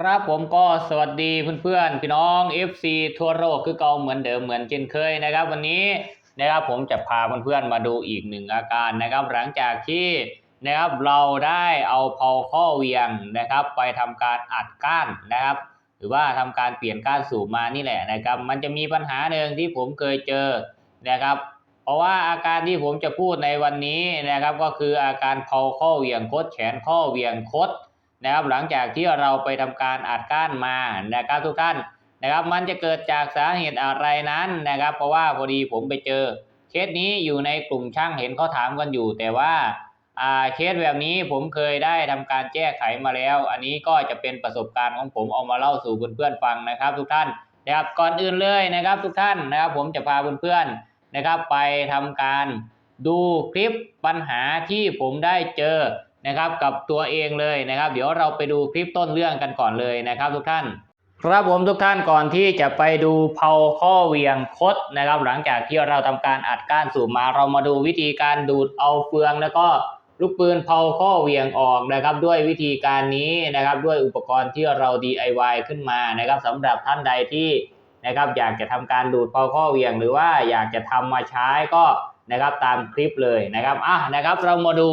ครับผมก็สวัสดีเพื่อนๆพี่น้อง FC ทั่วโลกคือเก่าเหมือนเดิมเหมือนเช่นเคยนะครับ วันนี้นะครับผมจะพาเพื่อนๆมาดูอีกหนึ่งอาการนะครับ หลังจากที่นะครับเราได้เอาเผาข้อเหวียงนะครับ ไปทำการอัดก้านนะครับ หรือว่าทำการเปลี่ยนก้านสูบมานี่แหละนะครับ มันจะมีปัญหาหนึ่งที่ผมเคยเจอนะครับ เพราะว่าอาการที่ผมจะพูดในวันนี้นะครับ ก็คืออาการเผาข้อเหวี่ยงคดแขนข้อเหวี่ยงคด นะครับหลังจากที่เราไปทำการอัดก้านมานะครับทุกท่านนะครับ มันจะเกิดจากสาเหตุอะไรนั้นนะครับ เพราะว่าพอดีผมไปเจอ เคสนี้อยู่ในกลุ่มช่างเห็นเขาถามกันอยู่ แต่ว่าอ่าเคสแบบนี้ผมเคยได้ทำการแก้ไขมาแล้ว อันนี้ก็จะเป็นประสบการณ์ของผมเอามาเล่าสู่เพื่อนๆฟังนะครับ ทุกท่านนะครับก่อนอื่นเลยนะครับ ทุกท่านนะครับ ผมจะพาเพื่อนๆนะครับ ไปทำการดูคลิปปัญหาที่ผมได้เจอ นะครับกับตัวเองเลยนะครับ เดี๋ยวเราไปดูคลิปต้นเรื่องกันก่อนเลยนะครับ ทุกท่าน ครับผมทุกท่านก่อนที่จะไปดูเผาข้อเวียงคดนะครับ หลังจากที่เราทำการอัดก้านสูบมา เรามาดูวิธีการดูดเอาเฟืองแล้วก็ลูกปืนเผาข้อเวียงออกนะครับ ด้วยวิธีการนี้นะครับ ด้วยอุปกรณ์ที่เรา DIY ขึ้นมานะครับสำหรับท่านใดที่นะครับอยากจะทำการดูดเผาข้อเวียง หรือว่าอยากจะทำมาใช้ก็นะครับตามคลิปเลยนะครับอะนะครับ เรามาดู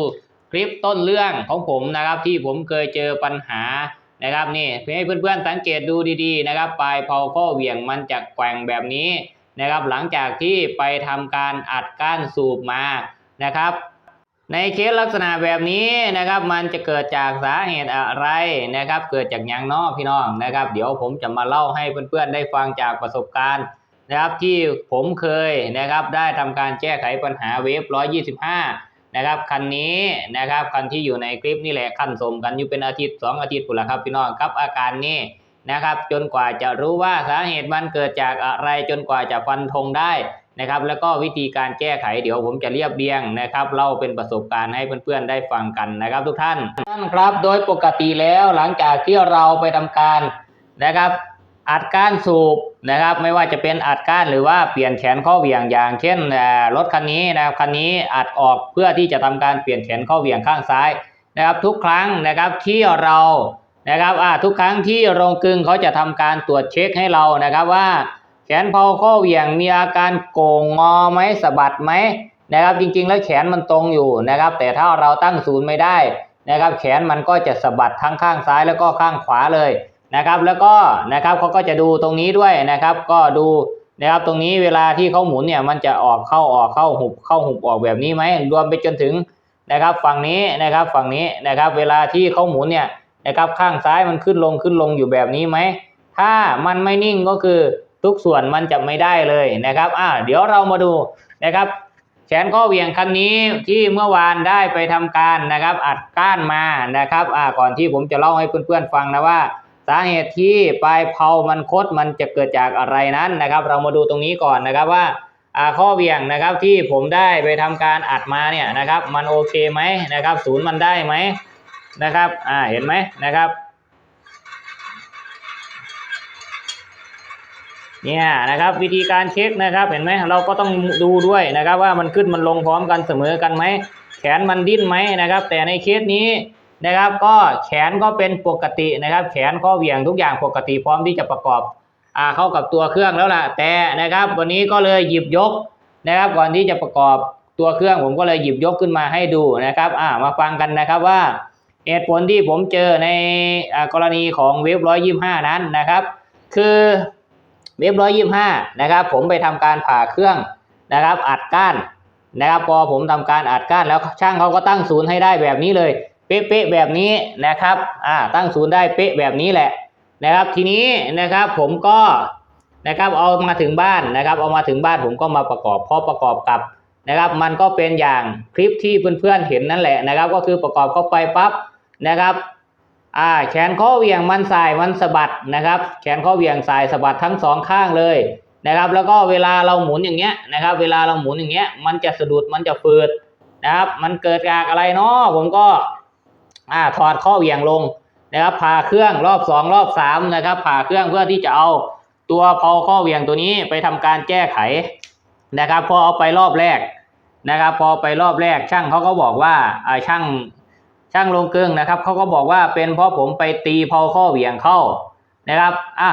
คลิปต้นเรื่องของผมนะครับที่ผมเคยเจอปัญหานะครับนี่ให้เพื่อนๆสังเกตดูดีๆนะครับปลายเผาข้อเหวี่ยงมันจะแกว่งแบบนี้นะครับหลังจากที่ไปทำการอัดก้านสูบมานะครับ ในเคสลักษณะแบบนี้นะครับ มันจะเกิดจากสาเหตุอะไรนะครับ เกิดจากยังนอพี่น้องนะครับ เดี๋ยวผมจะมาเล่าให้เพื่อนๆได้ฟังจากประสบการณ์นะครับที่ผมเคยนะครับได้ทำการแก้ไขปัญหาเวฟ125 นะครับคันนี้นะครับคันที่อยู่ในคลิปนี่แหละขั้นสมกันอยู่เป็นอาทิตย์สองอาทิตย์ปุ่นละครับพี่น้องครับอาการนี้นะครับ จนกว่าจะรู้ว่าสาเหตุมันเกิดจากอะไรจนกว่าจะฟันธงได้นะครับ แล้วก็วิธีการแก้ไขเดี๋ยวผมจะเรียบเรียงนะครับเล่าเป็นประสบการณ์ให้เพื่อนๆได้ฟังกันนะครับ ทุกท่านท่านครับโดยปกติแล้วหลังจากที่เราไปทำการนะครับ อัดก้านสูบนะครับไม่ว่าจะเป็นอัดก้านหรือว่าเปลี่ยนแขนข้อเหวี่ยงอย่าง เช่นรถคันนี้นะครับคันนี้อัดออกเพื่อที่จะทำการเปลี่ยนแขนข้อเหวี่ยงข้างซ้ายนะครับทุกครั้งนะครับที่เรานะครับทุกครั้งที่โรงกึงเขาจะทำการตรวจเช็คให้เรานะครับว่า แขนเผาข้อเหวี่ยงมีอาการโก่งงอไหมสะบัดไหมนะครับจริงๆ แล้วแขนมันตรงอยู่นะครับ แต่ถ้าเราตั้งศูนย์ไม่ได้นะครับแขนมันก็จะสะบัดทั้งข้างซ้ายแล้วก็ข้างขวาเลย นะครับ แล้วก็นะครับเขาก็จะดูตรงนี้ด้วยนะครับ ก็ดูนะครับตรงนี้เวลาที่เขาหมุนเนี่ยมันจะออกเข้าออกเข้าหุบเข้าหุบออกแบบนี้ไหมรวมไปจนถึงนะครับฝั่งนี้นะครับฝั่งนี้นะครับ เวลาที่เขาหมุนเนี่ยนะครับข้างซ้ายมันขึ้นลงขึ้นลงอยู่แบบนี้ไหมถ้ามันไม่นิ่งก็คือทุกส่วนมันจะไม่ได้เลยนะครับอ่าเดี๋ยวเรามาดูนะครับแขนข้อเหวี่ยงคันนี้ที่เมื่อวานได้ไปทำการนะครับอัดก้านมานะครับอ่าก่อนที่ผมจะเล่าให้เพื่อนๆฟังนะว่า สาเหตุที่ปลายเผามันคดมันจะเกิดจากอะไรนั้นนะครับ เรามาดูตรงนี้ก่อนนะครับว่าข้อเหวี่ยงนะครับที่ผมได้ไปทำการอัดมาเนี่ยนะครับ มันโอเคไหมนะครับศูนย์มันได้ไหมนะครับอ่าเห็นไหมนะครับเนี่ยนะครับวิธีการเช็คนะครับเห็นไหมเราก็ต้องดูด้วยนะครับว่ามันขึ้นมันลงพร้อมกันเสมอกันไหมแขนมันดิ้นไหมนะครับ แต่ในเคสนี้ นะครับ ก็แขนก็เป็นปกตินะครับ แขนก็เหวี่ยงทุกอย่างปกติพร้อมที่จะประกอบอ่าเข้ากับตัวเครื่องแล้วล่ะ แต่นะครับ วันนี้ก็เลยหยิบยกนะครับ ก่อนที่จะประกอบตัวเครื่องผมก็เลยหยิบยกขึ้นมาให้ดูนะครับอ่ามาฟังกันนะครับว่าเหตุผลที่ผมเจอในอ่ากรณีของเว็บร้อยยี่ห้านั้นนะครับ คือเว็บร้อยยี่ห้านะครับ ผมไปทำการผ่าเครื่องนะครับ อัดก้านนะครับ พอผมทำการอัดก้านแล้วช่างเขาก็ตั้งศูนย์ให้ได้แบบนี้เลย เป๊ะๆแบบนี้นะครับอ่าตั้งศูนย์ได้เป๊ะแบบนี้แหละนะครับ ทีนี้นะครับผมก็นะครับเอามาถึงบ้านนะครับ เอามาถึงบ้านผมก็มาประกอบพอประกอบกับนะครับ มันก็เป็นอย่างคลิปที่เพื่อนๆเห็นนั่นแหละนะครับ ก็คือประกอบเข้าไปปั๊บนะครับอ่าแขนข้อเหวี่ยงมันสายมันสะบัดนะครับ แขนข้อเหวี่ยงสายสะบัดทั้งสองข้างเลยนะครับ แล้วก็เวลาเราหมุนอย่างเงี้ยนะครับ เวลาเราหมุนอย่างเงี้ยมันจะสะดุดมันจะฝืดนะครับ มันเกิดจากอะไรเนาะผมก็ อ่าถอดข้อเหวี่ยงลงนะครับผ่าเครื่องรอบสองรอบสามนะครับผ่าเครื่องเพื่อที่จะเอาตัวเผาข้อเหวี่ยงตัวนี้ไปทำการแก้ไขนะครับ พอเอาไปรอบแรกนะครับ พอไปรอบแรกช่างเขาก็บอกว่าอ่าช่างช่างลงกลึงนะครับเขาก็บอกว่าเป็นเพราะผมไปตีพาข้อเหวี่ยงเข้านะครับอะ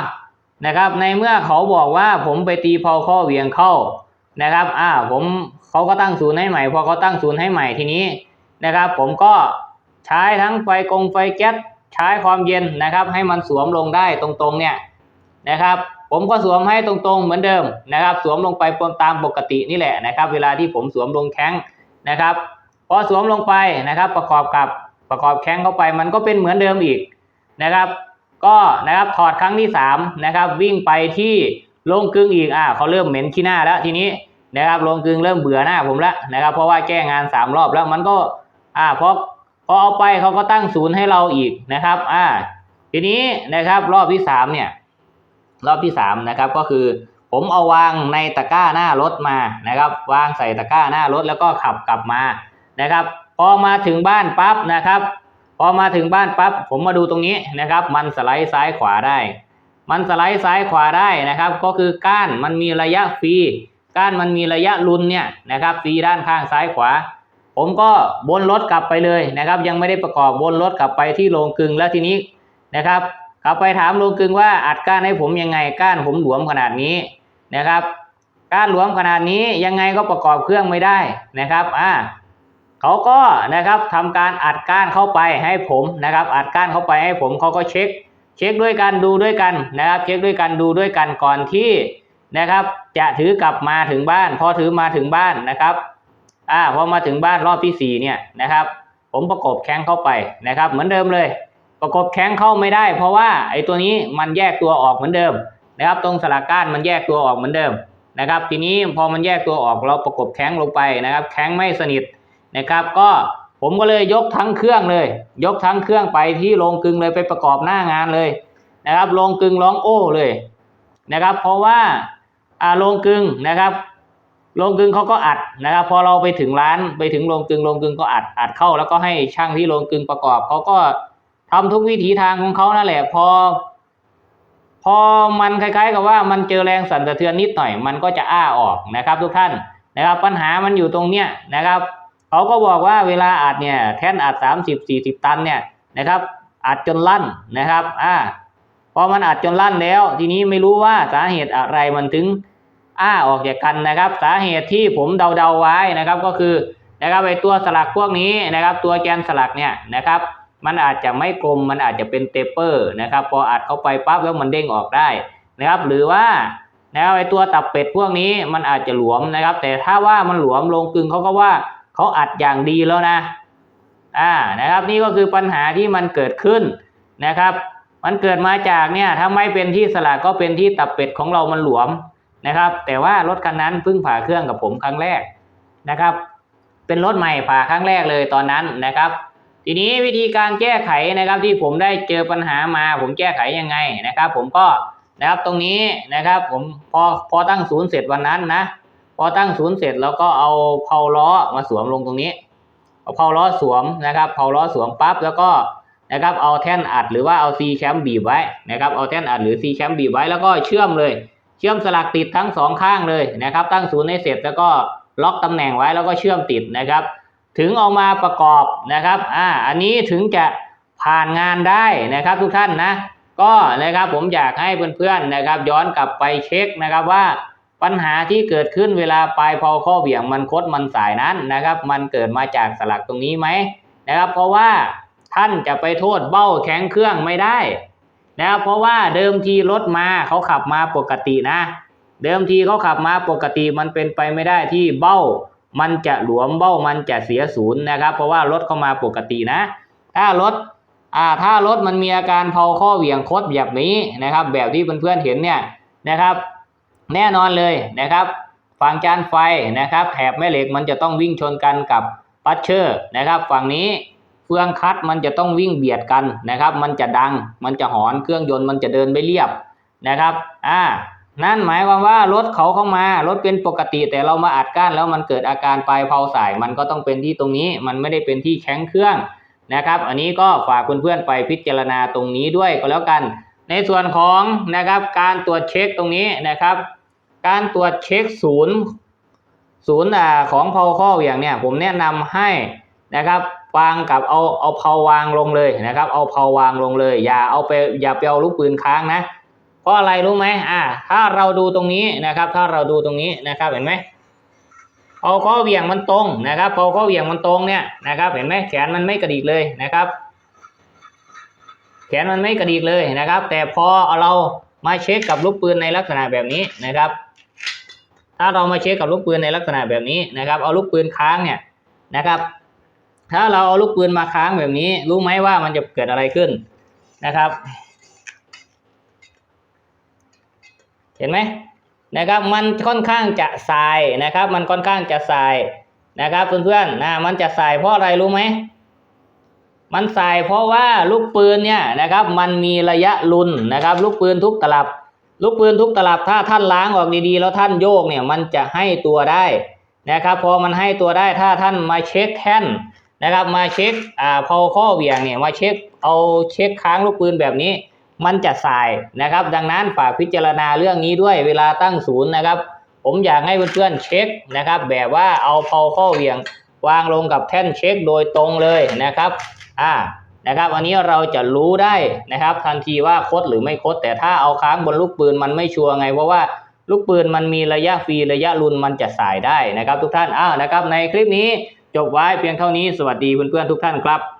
นะครับในเมื่อเขาบอกว่าผมไปตีพาข้อเหวี่ยงเข้านะครับอะผมเขาก็ตั้งศูนย์ให้ใหม่ พอเขาตั้งศูนย์ให้ใหม่ทีนี้นะครับ ผมก็ ใช้ทั้งไฟกงไฟแก๊สใช้ความเย็นนะครับ ให้มันสวมลงได้ตรงๆเนี่ยนะครับ ผมก็สวมให้ตรงๆเหมือนเดิมนะครับ สวมลงไปตามปกตินี่แหละนะครับ เวลาที่ผมสวมลงแข้งนะครับพอสวมลงไปนะครับ ประกอบกับประกอบแข้งเข้าไป มันก็เป็นเหมือนเดิมอีกนะครับ ก็นะครับถอดครั้งที่สามนะครับ วิ่งไปที่โรงกลึงอีกอ่าเขาเริ่มเหม็นขี้หน้าแล้วทีนี้นะครับโรงกลึงเริ่มเบื่อหน้าผมแล้วนะครับ เพราะว่าแก้งานสามรอบแล้วมันก็อ่าพอพ อเอาไปเขาก็ตั้งศูนย์ให้เราอีกนะครับ อ่า ทีนี้นะครับรอบที่สามเนี่ย รอบที่สามนะครับก็คือ ผมเอาวางในตะกร้าหน้ารถมานะครับ วางใส่ตะกร้าหน้ารถแล้วก็ขับกลับมานะครับ พอมาถึงบ้านปั๊บนะครับ พอมาถึงบ้านปั๊บผมมาดูตรงนี้นะครับ มันสไลด์ซ้ายขวาได้ มันสไลด์ซ้ายขวาได้นะครับ ก็คือก้านมันมีระยะฟรีก้านมันมีระยะลุนเนี่ยนะครับฟรีด้านข้างซ้ายขวา ผมก็บนรถกลับไปเลยนะครับ ยังไม่ได้ประกอบบนรถกลับไปที่โรงกลึงแล้วทีนี้นะครับกลับไปถามโรงกลึงว่าอัดก้านให้ผมยังไงก้านผมหลวมขนาดนี้นะครับก้านหลวมขนาดนี้ยังไงก็ประกอบเครื่องไม่ได้นะครับอ่าเขาก็นะครับทำการอัดก้านเข้าไปให้ผมนะครับ อัดก้านเข้าไปให้ผมเขาก็เช็ค เช็คด้วยกันดูด้วยกันนะครับ เช็คด้วยกันดูด้วยกันก่อนที่นะครับ จะถือกลับมาถึงบ้าน พอถือมาถึงบ้านนะครับ อ่าพอมาถึงบ้านรอบที่สี่เนี่ยนะครับ ผมประกบแข้งเข้าไปนะครับ เหมือนเดิมเลย ประกบแข้งเข้าไม่ได้ เพราะว่าไอ้ตัวนี้มันแยกตัวออกเหมือนเดิมนะครับ ตรงสลักก้านมันแยกตัวออกเหมือนเดิมนะครับ ทีนี้พอมันแยกตัวออกเราประกบแข้งลงไปนะครับ แข้งไม่สนิทนะครับ ก็ผมก็เลยยกทั้งเครื่องเลย ยกทั้งเครื่องไปที่โรงกึงเลยไปประกอบหน้างานเลยนะครับโรงกึงร้องโอ้เลยนะครับ เพราะว่าอ่าโรงกึงนะครับ โรงกลึงเขาก็อัดนะครับพอเราไปถึงร้านไปถึงโรงกลึงโรงกลึงก็อัดอัดเข้า แล้วก็ให้ช่างที่โรงกลึงประกอบเขาก็ทำทุกวิถีทางของเขานั่นแหละพอ พอมันคล้าย ๆ กับว่ามันเจอแรงสั่นสะเทือนนิดหน่อย มันก็จะอ้าออกนะครับ ทุกท่านนะครับ ปัญหามันอยู่ตรงเนี้ยนะครับเขาก็บอกว่าเวลาอัดเนี่ยแท่นอัดสามสิบสี่สิบตันเนี่ยนะครับอัดจนลั่นนะครับอ่าพอมันอัดจนลั่นแล้ว ทีนี้ไม่รู้ว่าสาเหตุอะไรมันถึง อ้าออกจากกันนะครับ สาเหตุที่ผมเดาๆไว้นะครับก็คือนะครับไอตัวสลักพวกนี้นะครับ ตัวแกนสลักเนี่ยนะครับมันอาจจะไม่กลมมันอาจจะเป็นเตเปอร์นะครับ พออัดเข้าไปปั๊บแล้วมันเด้งออกได้นะครับ หรือว่านะครับไอตัวตับเป็ดพวกนี้มันอาจจะหลวมนะครับ แต่ถ้าว่ามันหลวมลงกึงเขาก็ว่าเขาอัดอย่างดีแล้วนะอ่านะครับนี่ก็คือปัญหาที่มันเกิดขึ้นนะครับ มันเกิดมาจากเนี่ยถ้าไม่เป็นที่สลักก็เป็นที่ตับเป็ดของเรามันหลวม นะครับ แต่ว่ารถคันนั้นเพิ่งผ่าเครื่องกับผมครั้งแรกนะครับ เป็นรถใหม่ผ่าครั้งแรกเลยตอนนั้นนะครับ ทีนี้วิธีการแก้ไขนะครับที่ผมได้เจอปัญหามา ผมแก้ไขยังไงนะครับ ผมก็นะครับตรงนี้นะครับผมพอพอตั้งศูนย์เสร็จวันนั้นนะพอตั้งศูนย์เสร็จแล้วก็เอาเพาล้อมาสวมลงตรงนี้เอาเพาล้อสวมนะครับเพาล้อสวมปั๊บแล้วก็นะครับเอาแท่นอัดหรือว่าเอาซีแชมป์บีบไว้นะครับเอาแท่นอัดหรือซีแชมป์บีบไว้แล้วก็เชื่อมเลย เชื่อมสลักติดทั้งสองข้างเลยนะครับ ตั้งศูนย์ให้เสร็จแล้วก็ล็อกตำแหน่งไว้แล้วก็เชื่อมติดนะครับ ถึงเอามาประกอบนะครับอ่าอันนี้ถึงจะผ่านงานได้นะครับทุกท่านนะ ก็นะครับผมอยากให้เพื่อนๆนะครับ ย้อนกลับไปเช็คนะครับว่าปัญหาที่เกิดขึ้นเวลาปลายพาข้อเหวี่ยงมันคดมันสายนั้นนะครับ มันเกิดมาจากสลักตรงนี้ไหมนะครับ เพราะว่าท่านจะไปโทษเบ้าแข็งเครื่องไม่ได้ นะครับเพราะว่าเดิมทีรถมาเขาขับมาปกตินะ เดิมทีเขาขับมาปกติมันเป็นไปไม่ได้ที่เบ้า มันจะหลวมเบ้ามันจะเสียศูนย์นะครับ เพราะว่ารถเข้ามาปกตินะ ถ้ารถอ่าถ้ารถมันมีอาการเพาข้อเหวี่ยงคดแบบนี้นะครับ แบบที่เพื่อนๆเห็นเนี่ยนะครับ แน่นอนเลยนะครับฝั่งจานไฟนะครับแถบแม่เหล็กมันจะต้องวิ่งชนกันกับปัชเชอร์นะครับฝั่งนี้ ฟืองคัดมันจะต้องวิ่งเบียดกันนะครับ มันจะดัง มันจะหอน เครื่องยนต์มันจะเดินไม่เรียบนะครับ อ่า นั่นหมายความว่ารถเขาเข้ามา รถเป็นปกติ แต่เรามาอัดก้านแล้วมันเกิดอาการปลายเพาสาย มันก็ต้องเป็นที่ตรงนี้ มันไม่ได้เป็นที่แข้งเครื่องนะครับ อันนี้ก็ฝากเพื่อนๆไปพิจารณาตรงนี้ด้วยก็แล้วกัน ในส่วนของนะครับการตรวจเช็คตรงนี้นะครับ การตรวจเช็คศูนย์ศูนย์ของพอข้อเหวี่ยงเนี่ยผมแนะนำให้ นะครับวางกับเอาเอาเพาวางลงเลยนะครับ เอาเพาวางลงเลย อย่าเอาไปอย่าไปเอาลูกปืนค้างนะ เพราะอะไรรู้ไหมอ่า ถ้าเราดูตรงนี้นะครับ ถ้าเราดูตรงนี้นะครับเห็นไหมพอาข้อเหวี่ยงมันตรงนะครับพอข้อเหวี่ยงมันตรงเนี่ยนะครับ เห็นไหมแขนมันไม่กระดิกเลยนะครับ แขนมันไม่กระดิกเลยนะครับ แต่พอเอาเรามาเช็คกับลูกปืนในลักษณะแบบนี้นะครับ ถ้าเรามาเช็คกับลูกปืนในลักษณะแบบนี้นะครับ เอาลูกปืนค้างเนี่ยนะครับ ถ้าเราเอาลูกปืนมาค้างแบบนี้ รู้ไหมว่ามันจะเกิดอะไรขึ้นนะครับ เห็นไหมนะครับ มันค่อนข้างจะสายนะครับ มันค่อนข้างจะสายนะครับเพื่อนๆนะมันจะสายเพราะอะไรรู้ไหมมันสายเพราะว่าลูกปืนเนี่ยนะครับ มันมีระยะลุนนะครับ ลูกปืนทุกตลับ ลูกปืนทุกตลับถ้าท่านล้างออกดีๆ แล้วท่านโยกเนี่ยมันจะให้ตัวได้นะครับ พอมันให้ตัวได้ถ้าท่านมาเช็คแท่น นะครับมาเช็คอ่าพอข้อเหวียงเนี่ยมาเช็คเอาเช็คค้างลูกปืนแบบนี้ มันจะสายนะครับ ดังนั้นฝากพิจารณาเรื่องนี้ด้วยเวลาตั้งศูนย์นะครับ ผมอยากให้เพื่อนๆเช็คนะครับ แบบว่าเอาพาข้อเหวียงวางลงกับแท่นเช็คโดยตรงเลยนะครับอ่านะครับอันนี้เราจะรู้ได้นะครับ ทันทีว่าคดหรือไม่คด แต่ถ้าเอาค้างบนลูกปืนมันไม่ชัวร์ไงเพราะว่าลูกปืนมันมีระยะฟรีระยะรุนมันจะสายได้นะครับ ทุกท่านอ้าวนะครับ ในคลิปนี้ จบไว้เพียงเท่านี้สวัสดีเพื่อนๆทุกท่านครับ